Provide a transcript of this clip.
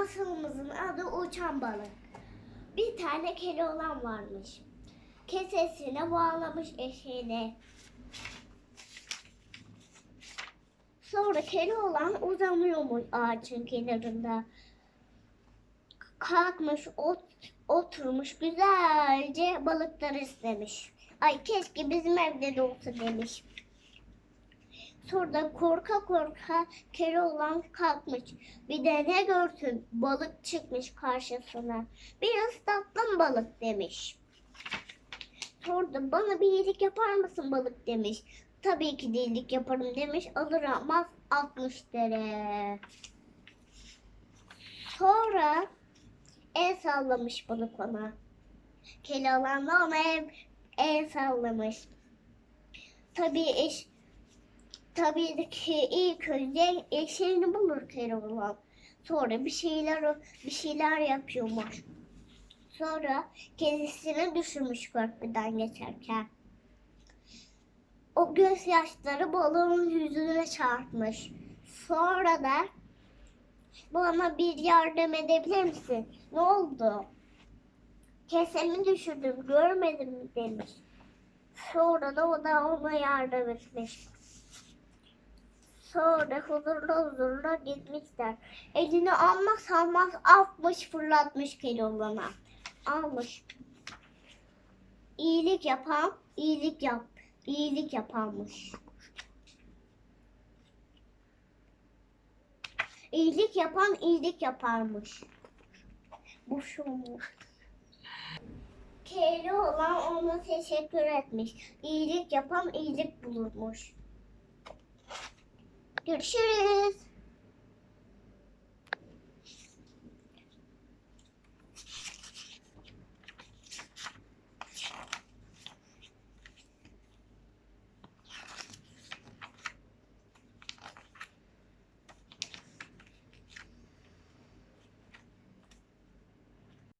masalımızın adı Uçan Balık. Bir tane keloğlan varmış. Kesesine bağlamış eşeğine. Sonra keloğlan uzanıyormuş ağacın kenarında. Kalkmış, ot, oturmuş, güzelce balıkları istemiş. Ay keşke bizim evde de olsa demiş. Sonra da korka korka Keloğlan kalkmış. Bir de ne görsün balık çıkmış karşısına. Biraz tatlım balık demiş. Sonra da bana bir iyilik yapar mısın balık demiş. Tabii ki iyilik yaparım demiş. Alır almaz 60 lira. Sonra el sallamış balık ona. Keloğlan da ona el, el sallamış. Tabii eş, Tabii ki ilk önce eşeğini bulur Keloğlan. Sonra bir şeyler bir şeyler yapıyormuş. Sonra kendisini düşürmüş köprüden geçerken. O gözyaşları balığın yüzüne çarpmış. Sonra da bana bir yardım edebilir misin? Ne oldu? Kesemi düşürdüm, görmedin mi demiş. Sonra da o da ona yardım etmiş. Sonra huzurlu huzurlu gitmişler. Elini almaz almaz atmış fırlatmış Keloğlan'a. Almış. İyilik yapan iyilik yap. iyilik yapanmış. İyilik yapan iyilik yaparmış. Bu şu mu? Keloğlan ona teşekkür etmiş. İyilik yapan iyilik bulurmuş. your shoes.